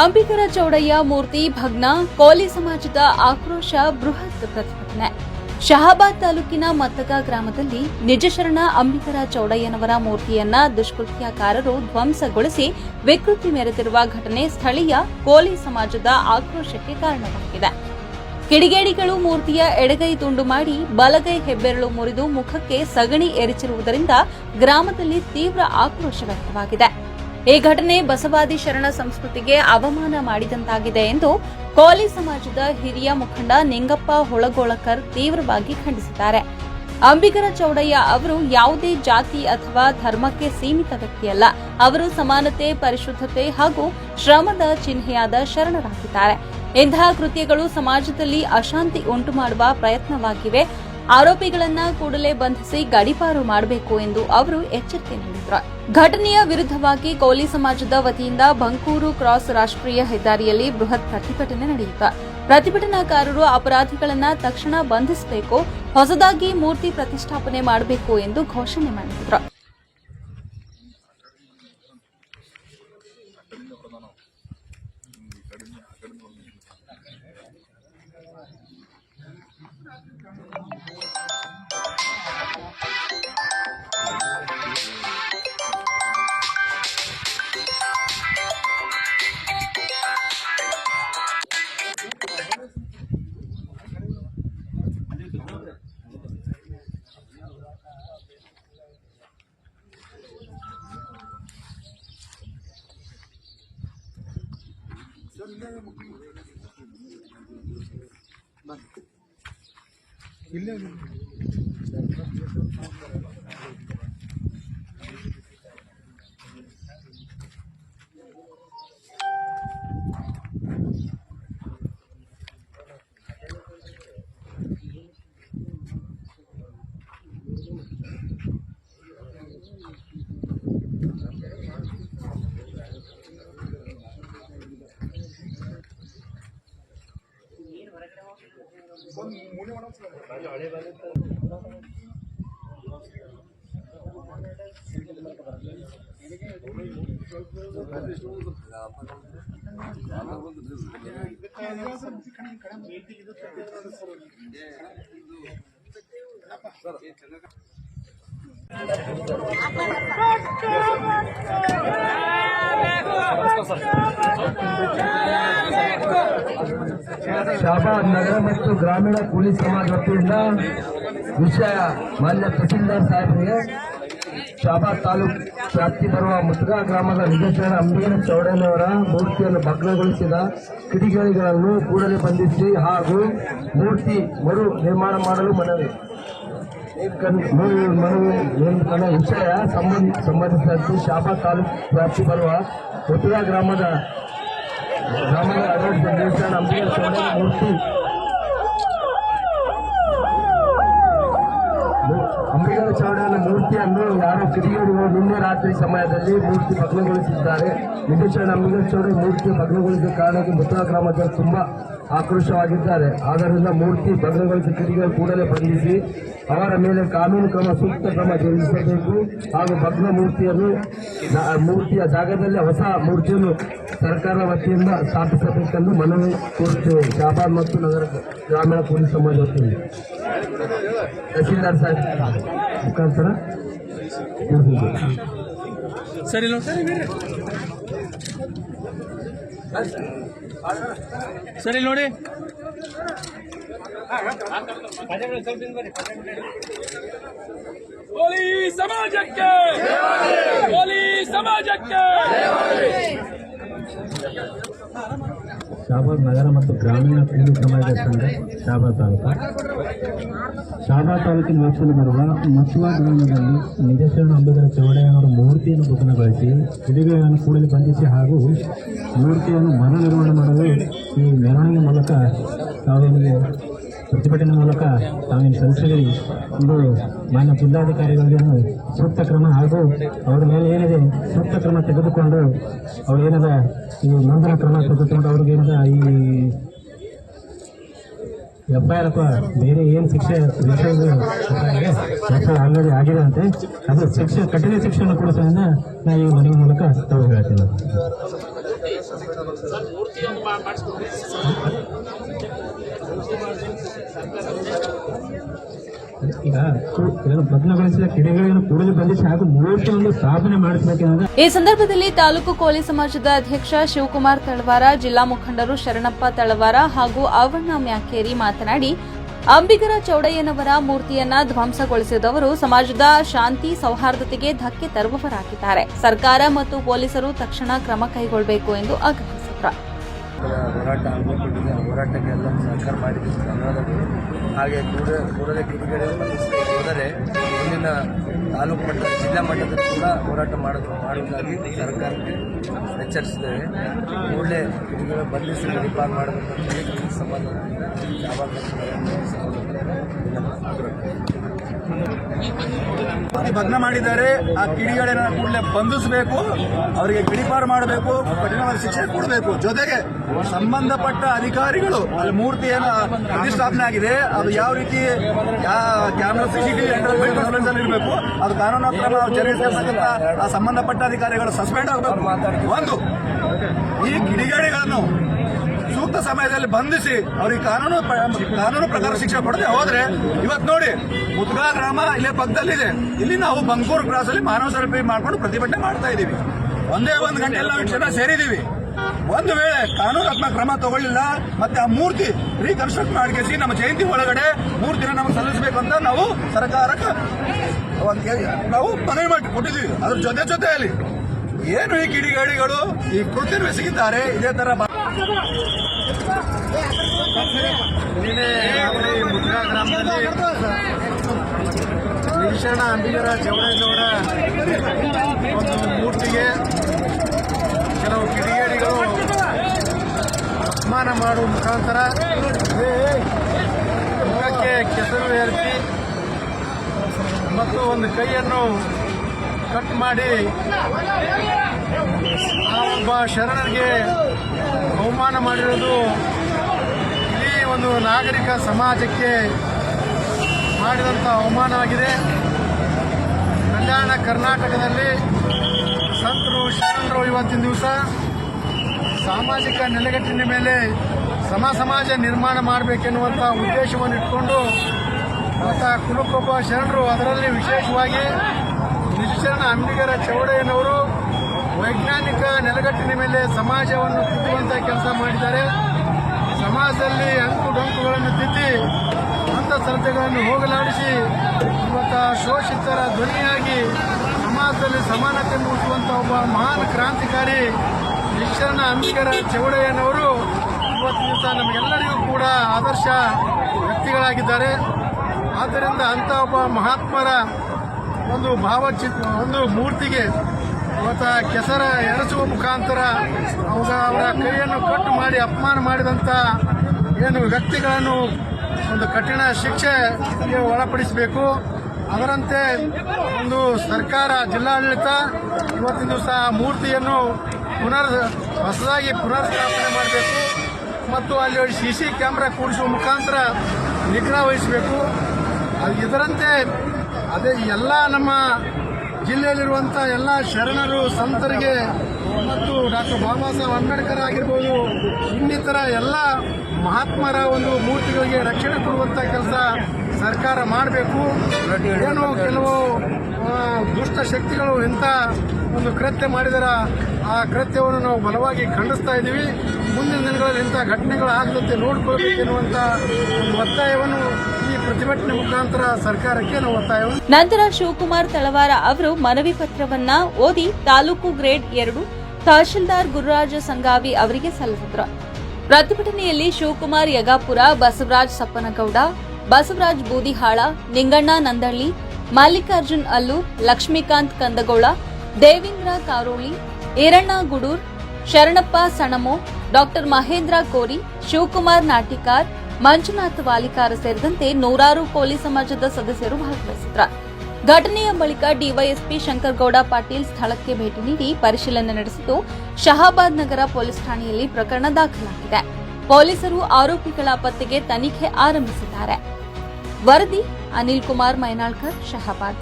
ಅಂಬಿಗರ ಚೌಡಯ್ಯ ಮೂರ್ತಿ ಭಗ್ನ, ಕೋಲಿ ಸಮಾಜದ ಆಕ್ರೋಶ, ಬೃಹತ್ ಪ್ರತಿಭಟನೆ. ಶಹಾಬಾದ್ ತಾಲೂಕಿನ ಮತ್ತಗ ಗ್ರಾಮದಲ್ಲಿ ನಿಜಶರಣ ಅಂಬಿಕರ ಚೌಡಯ್ಯನವರ ಮೂರ್ತಿಯನ್ನ ದುಷ್ಕೃತ್ಯಕಾರರು ಧ್ವಂಸಗೊಳಿಸಿ ವಿಕೃತಿ ಮೆರೆದಿರುವ ಘಟನೆ ಸ್ಥಳೀಯ ಕೋಲಿ ಸಮಾಜದ ಆಕ್ರೋಶಕ್ಕೆ ಕಾರಣವಾಗಿದೆ. ಕಿಡಿಗೇಡಿಗಳು ಮೂರ್ತಿಯ ಎಡಗೈ ತುಂಡು ಮಾಡಿ ಬಲಗೈ ಹೆಬ್ಬೆರಳು ಮುರಿದು ಮುಖಕ್ಕೆ ಸಗಣಿ ಎರಚಿರುವುದರಿಂದ ಗ್ರಾಮದಲ್ಲಿ ತೀವ್ರ ಆಕ್ರೋಶ ವ್ಯಕ್ತವಾಗಿದೆ. ಈ ಘಟನೆ ಬಸವಾದಿ ಶರಣ ಸಂಸ್ಕೃತಿಗೆ ಅವಮಾನ ಮಾಡಿದಂತಾಗಿದೆ ಎಂದು ಕೋಲಿ ಸಮಾಜದ ಹಿರಿಯ ಮುಖಂಡ ನಿಂಗಪ್ಪ ಹೊಳಗೋಳಕರ್ ತೀವ್ರವಾಗಿ ಖಂಡಿಸಿದ್ದಾರೆ. ಅಂಬಿಗರ ಚೌಡಯ್ಯ ಅವರು ಯಾವುದೇ ಜಾತಿ ಅಥವಾ ಧರ್ಮಕ್ಕೆ ಸೀಮಿತ ವ್ಯಕ್ತಿಯಲ್ಲ. ಅವರು ಸಮಾನತೆ, ಪರಿಶುದ್ಧತೆ ಹಾಗೂ ಶ್ರಮದ ಚಿಹ್ನೆಯಾದ ಶರಣರಾಗಿದ್ದಾರೆ. ಇಂತಹ ಕೃತ್ಯಗಳು ಸಮಾಜದಲ್ಲಿ ಅಶಾಂತಿ ಉಂಟು ಮಾಡುವ ಪ್ರಯತ್ನವಾಗಿವೆ. ಆರೋಪಿಗಳನ್ನ ಕೂಡಲೇ ಬಂಧಿಸಿ ಗಡಿಪಾರು ಮಾಡಬೇಕು ಎಂದು ಅವರು ಎಚ್ಚರಿಕೆ ನೀಡಿದ್ದಾರೆ. ಘಟನೆಯ ವಿರುದ್ಧವಾಗಿ ಕೋಲಿ ಸಮಾಜದ ವತಿಯಿಂದ ಬಂಕೂರು ಕ್ರಾಸ್ ರಾಷ್ಟ್ರೀಯ ಹೆದ್ದಾರಿಯಲ್ಲಿ ಬೃಹತ್ ಪ್ರತಿಭಟನೆ ನಡೆಯಿತು. ಪ್ರತಿಭಟನಾಕಾರರು ಅಪರಾಧಿಗಳನ್ನ ತಕ್ಷಣ ಬಂಧಿಸಬೇಕು, ಹೊಸದಾಗಿ ಮೂರ್ತಿ ಪ್ರತಿಷ್ಠಾಪನೆ ಮಾಡಬೇಕು ಎಂದು ಘೋಷಣೆ ಮಾಡಿದರು. ಇಲ್ಲೇ Let's go, let's go. Shahabad ನಗರ ಮತ್ತು ಗ್ರಾಮೀಣ ಕೂಲಿ ಸಮಾಜ ವತಿಯಿಂದ ವಿಷಯ ಮಾನ್ಯ ತಹಸೀಲ್ದಾರ್ ಸಾಹೇಬರಿಗೆ ಶಾಬಾದ್ ತಾಲೂಕು ವ್ಯಾಪ್ತಿ ಬರುವ ಮುದ್ರಾ ಗ್ರಾಮದ ನಿರ್ದೇಶನ ಅಂಬಿಗನ ಚೌಡಯ್ಯನವರ ಮೂರ್ತಿಯನ್ನು ಭಗ್ನಗೊಳಿಸಿದ ಕಿಡಿಗೇಡಿಗಳನ್ನು ಕೂಡಲೇ ಬಂಧಿಸಿ ಹಾಗೂ ಮೂರ್ತಿ ಮರು ನಿರ್ಮಾಣ ಮಾಡಲು ಮನವಿ. ನನ್ನ ವಿಷಯ ಸಂಬಂಧ ಸಂಬಂಧಿಸಿದಂತೆ ಶಾಪಾ ತಾಲೂಕು ವ್ಯಾಪ್ತಿ ಬರುವ ಮುತ್ಗಾ ಗ್ರಾಮದ ಗ್ರಾಮದ ಚೌಡಯ್ಯನ ಮೂರ್ತಿ ಅಂಬಿಗರ ಚೌಡನ ಮೂರ್ತಿಯನ್ನು ಯಾರೋ ಕಿಡಿಗೇಡಿಗಳು ನಿನ್ನೆ ರಾತ್ರಿ ಸಮಯದಲ್ಲಿ ಮೂರ್ತಿ ಭಗ್ನಗೊಳಿಸಿದ್ದಾರೆ ನಿಜಶರಣ ಅಂಬಿಗರ ಚೌಡ ಮೂರ್ತಿ ಭಗ್ನಗೊಳಿಸಿದ ಕಾರಣಕ್ಕೆ ಮೃತ ಗ್ರಾಮದ ತುಂಬಾ ಆಕ್ರೋಶವಾಗಿದ್ದಾರೆ. ಆದ್ದರಿಂದ ಮೂರ್ತಿ ಭದ್ರಗಳ ಕಿಡಿಗೇಡಿ ಕೂಡಲೇ ಬಂಧಿಸಿ ಅವರ ಮೇಲೆ ಕಾನೂನು ಕ್ರಮ, ಸೂಕ್ತ ಕ್ರಮ ಜರುಗಿಸಬೇಕು. ಹಾಗೂ ಭಗ್ನ ಮೂರ್ತಿಯನ್ನು ಮೂರ್ತಿಯ ಜಾಗದಲ್ಲಿ ಹೊಸ ಮೂರ್ತಿಯನ್ನು ಸರ್ಕಾರ ವತಿಯಿಂದ ಸ್ಥಾಪಿಸಬೇಕೆಂದು ಮನವಿ ಕೋರುತ್ತೇವೆ. ಶಾಬಾದ್ ಮತ್ತು ನಗರ ಗ್ರಾಮೀಣ ಪೊಲೀಸ್ ಸಮಾಜ ವತಿಯಿಂದ. ತಹಸೀಲ್ದಾರ್ ಸಾಹೇಬ್. ಮುಖಾಂತರ. ಸರಿ ಸರಿ ನೋಡಿ. ಹೋಲಿ ಸಮಾಜಕ್ಕೆ. ಹೋಲಿ ಸಮಾಜಕ್ಕೆ. ಶಾಬಾದ್ ನಗರ ಮತ್ತು ಗ್ರಾಮೀಣ ಕೂಲಿ ಸಮಾಜ ಸಂಘ ಶಾಬಾದ್ ತಾಲೂಕು. ಶಾಬಾದ್ ತಾಲೂಕಿನ ವ್ಯಾಪ್ತಿಯಲ್ಲಿ ಬರುವ ಮತ್ವಾ ಗ್ರಾಮದಲ್ಲಿ ನಿಜಶರಣ ಅಂಬೇಡ್ಕರ್ ಚೌಡಯ್ಯನವರ ಮೂರ್ತಿಯನ್ನು ಪತನಗೊಳಿಸಿ ಕಿಡಿಗೆಯನ್ನು ಕೂಡಲೇ ಬಂಧಿಸಿ ಹಾಗೂ ಮೂರ್ತಿಯನ್ನು ಮರ ನಿರ್ಮಾಣ ಮಾಡಲು ಈ ಮೆರವಣಿಗೆ ಮೂಲಕ ತಾವೇನಿಗೆ ಪ್ರತಿಭಟನೆ ಮೂಲಕ ತಾವೇನು ಸಲ್ಲಿಸಿರಿ ಇದು ಮಾನ್ಯ ಜಿಲ್ಲಾಧಿಕಾರಿಗಳಿಗೆ ಸೂಕ್ತ ಕ್ರಮ ಹಾಗೂ ಅವರ ಮೇಲೆ ಏನಿದೆ ಸೂಕ್ತ ಕ್ರಮ ತೆಗೆದುಕೊಂಡು ಅವರು ಏನದ ಈ ಮುಂದಿನ ಕ್ರಮ ತೆಗೆದುಕೊಂಡು ಅವ್ರಿಗೆ ಏನದ ಈ ಎಫ್ ಬೇರೆ ಏನು ಶಿಕ್ಷೆ ವಿಷಯಗಳು ಆಲ್ರೆಡಿ ಆಗಿದೆ ಅಂತೆ. ಅದು ಶಿಕ್ಷೆ, ಕಠಿಣ ಶಿಕ್ಷಣ ಕೊಡಿಸೋದನ್ನ ನಾವು ಈ ಮನವಿ ಮೂಲಕ ತಾವು ಹೇಳ್ತೇವೆ ಈ ಸಂದರ್ಭದಲ್ಲಿ ತಾಲೂಕು ಕೋಲಿ ಸಮಾಜದ ಅಧ್ಯಕ್ಷ ಶಿವಕುಮಾರ್ ತಳವಾರ, ಜಿಲ್ಲಾ ಮುಖಂಡರು ಶರಣಪ್ಪ ತಳವಾರ ಹಾಗೂ ಆವಣ್ಣ ಮ್ಯಾಕೇರಿ ಮಾತನಾಡಿ, ಅಂಬಿಗರ ಚೌಡಯ್ಯನವರ ಮೂರ್ತಿಯನ್ನ ಧ್ವಂಸಗೊಳಿಸಿದವರು ಸಮಾಜದ ಶಾಂತಿ ಸೌಹಾರ್ದತೆಗೆ ಧಕ್ಕೆ ತರುವವರಾಗಿದ್ದಾರೆ. ಸರ್ಕಾರ ಮತ್ತು ಪೊಲೀಸರು ತಕ್ಷಣ ಕ್ರಮ ಕೈಗೊಳ್ಳಬೇಕು ಎಂದು ಆಗ್ರಹಿಸಿದರು ಹೋರಾಟ ಹಮ್ಮಿಕೊಂಡಿದೆ. ಆ ಹೋರಾಟಕ್ಕೆ ಎಲ್ಲ ಸಹಕಾರ ಮಾಡಿದ್ದು ಧನ್ಯವಾದಗಳು. ಹಾಗೆ ಕೂಡ ಕೂಡಲೇ ಕಿಡಿಗಡೆ ಹೋದರೆ ಮುಂದಿನ ತಾಲೂಕು ಮಟ್ಟ ಜಿಲ್ಲಾ ಮಟ್ಟದಲ್ಲಿ ಕೂಡ ಹೋರಾಟ ಮಾಡೋದು ಮಾಡುವುದಾಗಿ ಸರ್ಕಾರಕ್ಕೆ ಎಚ್ಚರಿಸಿದ್ದೇವೆ. ಕೂಡಲೇ ಕಿಡಿಗಳ ಬಂಧಿಸಿ ಗಡಿಪಾರು ಮಾಡಬೇಕು ಅಂತ ಹೇಳಿ ಈ ಸಮಾಜದಿಂದ ಯಾವಾಗ ಭಗ್ನ ಮಾಡಿದ್ದಾರೆ, ಆ ಕಿಡಿಗಳನ್ನ ಕೂಡಲೇ ಬಂಧಿಸಬೇಕು, ಅವರಿಗೆ ಗಿಡಿಪಾರು ಮಾಡಬೇಕು, ಕಠಿಣವಾದ ಶಿಕ್ಷೆ ಕೊಡಬೇಕು. ಜೊತೆಗೆ ಸಂಬಂಧಪಟ್ಟ ಅಧಿಕಾರಿಗಳು, ಅಲ್ಲಿ ಮೂರ್ತಿಯನ್ನು ಪ್ರತಿಷ್ಠಾಪನೆ ಆಗಿದೆ, ಅದು ಯಾವ ರೀತಿ ಕ್ಯಾಮ್ರಾ ಸಿಸಿಟಿವಿ ಅಲ್ಲಿ ಇರಬೇಕು, ಅದು ಕಾನೂನು ಕ್ರಮ ಜರುಗಿಸತಕ್ಕಂಥ ಆ ಸಂಬಂಧಪಟ್ಟ ಅಧಿಕಾರಿಗಳು ಸಸ್ಪೆಂಡ್ ಆಗಬೇಕು. ಒಂದು, ಈ ಕಿಡಿಗೇಡಿಗಳನ್ನು ಸೂಕ್ತ ಸಮಯದಲ್ಲಿ ಬಂಧಿಸಿ ಅವ್ರಿಗೆ ಕಾನೂನು ಕಾನೂನು ಪ್ರಕಾರ ಶಿಕ್ಷೆ ಕೊಡದೆ ಹೋದ್ರೆ ಇವತ್ತು ನೋಡಿ, ಮುದ್ಗಾ ಗ್ರಾಮ ಇಲ್ಲೇ ಪಕ್ಕದಲ್ಲಿದೆ. ಇಲ್ಲಿ ನಾವು ಬಂಕೂರು ಕ್ರಾಸ್ ಅಲ್ಲಿ ಮಾನವ ಸರಪಳಿ ಮಾಡ್ಕೊಂಡು ಪ್ರತಿಭಟನೆ ಮಾಡ್ತಾ ಇದೀವಿ. ಒಂದೇ ಒಂದು ಗಂಟೆ ಎಲ್ಲ ಜನ ಸೇರಿದೀವಿ. ಒಂದು ವೇಳೆ ಕಾನೂನಾತ್ಮಕ ಕ್ರಮ ತಗೊಳ್ಳಿಲ್ಲ, ಮತ್ತೆ ಆ ಮೂರ್ತಿ ರೀಕನ್ಸ್ಟ್ರಕ್ಟ್ ಮಾಡಿಸಿ ನಮ್ಮ ಜಯಂತಿ ಒಳಗಡೆ ಮೂರ್ತಿನ ನಮಗೆ ಸಲ್ಲಿಸಬೇಕು ಅಂತ ನಾವು ಸರ್ಕಾರಕ್ಕೆ ನಾವು ಮನವಿ ಮಾಡಿ ಕೊಟ್ಟಿದ್ದೀವಿ. ಅದ್ರ ಜೊತೆ ಜೊತೆಯಲ್ಲಿ ಏನು ಈ ಕಿಡಿಗೇಡಿಗಳು, ಈ ಕೃತ್ಯ ಎಸಗಿದ್ದಾರೆ ಇದೇ ತರ ನಿನ್ನೆ ಮುದ್ರಾ ಗ್ರಾಮದಲ್ಲಿ ನಿರೀಕ್ಷಣ ಅಂಬಿಗರ ಚೌಡೇಗೌಡ ಒಂದು ಮೂರ್ತಿಗೆ ಕೆಲವು ಕಿಡಿಗೇಡಿಗಳು ಅಪಮಾನ ಮಾಡುವ ಮುಖಾಂತರ ಮುಖಕ್ಕೆ ಕೆಸರು ಏರಿಸಿ ಮತ್ತು ಒಂದು ಕೈಯನ್ನು ಕಟ್ ಮಾಡಿ ಆ ಒಬ್ಬ ಶರಣರಿಗೆ ಅವಮಾನ ಮಾಡಿರೋದು ಇಡೀ ಒಂದು ನಾಗರಿಕ ಸಮಾಜಕ್ಕೆ ಮಾಡಿದಂಥ ಅವಮಾನವಾಗಿದೆ. ಕಲ್ಯಾಣ ಕರ್ನಾಟಕದಲ್ಲಿ ಸಂತರು, ಶರಣರು ಇವತ್ತಿನ ದಿವಸ ಸಾಮಾಜಿಕ ನೆಲೆಗಟ್ಟಿನ ಮೇಲೆ ಸಮ ಸಮಾಜ ನಿರ್ಮಾಣ ಮಾಡಬೇಕೆನ್ನುವಂಥ ಉದ್ದೇಶವನ್ನು ಇಟ್ಕೊಂಡು ಮತ್ತು ಕುಲಕೊಬ್ಬ ಶರಣರು ಅದರಲ್ಲಿ ವಿಶೇಷವಾಗಿ ನಿಶ್ಚರಣ ಅಂಬಿಗರ ಚೌಡಯ್ಯನವರು ವೈಜ್ಞಾನಿಕ ನೆಲೆಗಟ್ಟಿನ ಮೇಲೆ ಸಮಾಜವನ್ನು ತಿದ್ದುವಂಥ ಕೆಲಸ ಮಾಡಿದ್ದಾರೆ. ಸಮಾಜದಲ್ಲಿ ಅಂಕು ಡೊಂಕುಗಳನ್ನು ತಿದ್ದಿ ಅಂತಃಸಂತೆಗಳನ್ನು ಹೋಗಲಾಡಿಸಿ ಇವತ್ತು ಶೋಷಿತರ ಧ್ವನಿಯಾಗಿ ಸಮಾಜದಲ್ಲಿ ಸಮಾನತೆ ಮೂಡಿಸುವಂಥ ಒಬ್ಬ ಮಹಾನ್ ಕ್ರಾಂತಿಕಾರಿ ಶಿಕ್ಷಣ ಅಂಬಿಕರ ಚೌಡಯ್ಯನವರು ಇವತ್ತು ದಿವಸ ನಮಗೆಲ್ಲರಿಗೂ ಕೂಡ ಆದರ್ಶ ವ್ಯಕ್ತಿಗಳಾಗಿದ್ದಾರೆ. ಆದ್ದರಿಂದ ಅಂತ ಒಬ್ಬ ಮಹಾತ್ಮರ ಒಂದು ಭಾವಚಿತ್ರ, ಒಂದು ಮೂರ್ತಿಗೆ ಇವತ್ತು ಕೆಸರ ಎರಚುವ ಮುಖಾಂತರ ಅವಾಗ ಅವರ ಕೈಯನ್ನು ಕಟ್ಟು ಮಾಡಿ ಅಪಮಾನ ಮಾಡಿದಂಥ ಏನು ವ್ಯಕ್ತಿಗಳನ್ನು ಒಂದು ಕಠಿಣ ಶಿಕ್ಷೆಗೆ ಒಳಪಡಿಸಬೇಕು. ಅದರಂತೆ ಒಂದು ಸರ್ಕಾರ ಜಿಲ್ಲಾಡಳಿತ ಇವತ್ತಿನ ದಿವಸ ಮೂರ್ತಿಯನ್ನು ಪುನರ್ ಹೊಸದಾಗಿ ಪುನರ್ ಸ್ಥಾಪನೆ ಮಾಡಬೇಕು. ಮತ್ತು ಅಲ್ಲಿ ಸಿ ಸಿ ಕ್ಯಾಮ್ರಾ ಕೂಡಿಸುವ ಮುಖಾಂತರ ನಿಗ್ರಹ ವಹಿಸಬೇಕು. ಇದರಂತೆ ಅದೇ ಎಲ್ಲ ನಮ್ಮ ಜಿಲ್ಲೆಯಲ್ಲಿರುವಂಥ ಎಲ್ಲ ಶರಣರು ಸಂತರಿಗೆ ಮತ್ತು ಡಾಕ್ಟರ್ ಬಾಬಾ ಸಾಹೇಬ್ ಅಂಬೇಡ್ಕರ್ ಆಗಿರ್ಬೋದು ಇನ್ನಿತರ ಎಲ್ಲ ಮಹಾತ್ಮರ ಒಂದು ಮೂರ್ತಿಗಳಿಗೆ ರಕ್ಷಣೆ ಕೊಡುವಂಥ ಕೆಲಸ ಸರ್ಕಾರ ಮಾಡಬೇಕು. ಏನು ಕೆಲವು ದುಷ್ಟ ಶಕ್ತಿಗಳು ಇಂಥ ಒಂದು ಕೃತ್ಯ ಮಾಡಿದರ ಆ ಕೃತ್ಯವನ್ನು ನಾವು ಬಲವಾಗಿ ಖಂಡಿಸ್ತಾ ಇದ್ದೀವಿ. ಮುಂದಿನ ದಿನಗಳಲ್ಲಿ ಇಂಥ ಘಟನೆಗಳು ಆಗದಂತೆ ನೋಡಿಕೊಳ್ಬೇಕೆನ್ನುವಂಥ ಒಂದು ಒತ್ತಾಯವನ್ನು ಈ ಪ್ರತಿಭಟನೆ ಮುಖಾಂತರ ಸರ್ಕಾರಕ್ಕೆ ನಾವು ಒತ್ತಾಯವನ್ನು ನಂತರ ಶಿವಕುಮಾರ್ ತಳವಾರ ಅವರು ಮನವಿ ಪತ್ರವನ್ನ ಓದಿ ತಾಲೂಕು ಗ್ರೇಡ್ ಎರಡು ತಹಶೀಲ್ದಾರ್ ಗುರುರಾಜ ಸಂಗಾವಿ ಅವರಿಗೆ ಸಲ್ಲಿಸಿದ್ರು. ಪ್ರತಿಭಟನೆಯಲ್ಲಿ ಶಿವಕುಮಾರ್ ಯಗಾಪುರ, ಬಸವರಾಜ್ ಸಪ್ಪನಗೌಡ, ಬಸವರಾಜ್ ಬೂದಿಹಾಳ, ನಿಂಗಣ್ಣ ನಂದಳ್ಳಿ, ಮಲ್ಲಿಕಾರ್ಜುನ್ ಅಲ್ಲು, ಲಕ್ಷ್ಮೀಕಾಂತ್ ಕಂದಗೋಳ ದೇವೇಂದ್ರ ಕಾರೋಳಿ ಈರಣ್ಣ ಗುಡೂರ್ ಶರಣಪ್ಪ ಸಣಮೋ, ಡಾಕ್ಟರ್ ಮಹೇಂದ್ರ ಕೋರಿ, ಶಿವಕುಮಾರ್ ನಾಟಿಕಾರ್, ಮಂಜುನಾಥ್ ವಾಲಿಕಾರ ಸೇರಿದಂತೆ ನೂರಾರು ಕೋಲಿ ಸಮಾಜದ ಸದಸ್ಯರು ಭಾಗವಹಿಸಿದ್ರು ಘಟನೆಯ ಬಳಿಕ ಡಿವೈಎಸ್ಪಿ ಶಂಕರಗೌಡ ಪಾಟೀಲ್ ಸ್ಥಳಕ್ಕೆ ಭೇಟಿ ನೀಡಿ ಪರಿಶೀಲನೆ ನಡೆಸಿದ್ದು, ಶಹಾಬಾದ್ ನಗರ ಪೊಲೀಸ್ ಠಾಣೆಯಲ್ಲಿ ಪ್ರಕರಣ ದಾಖಲಾಗಿದೆ. ಪೊಲೀಸರು ಆರೋಪಿಗಳ ಪತ್ತೆಗೆ ತನಿಖೆ ಆರಂಭಿಸಿದ್ದಾರೆ. ವರದಿ, ಅನಿಲ್ ಕುಮಾರ್ ಮೈನಾಳ್ಕರ್, ಶಹಾಬಾದ್.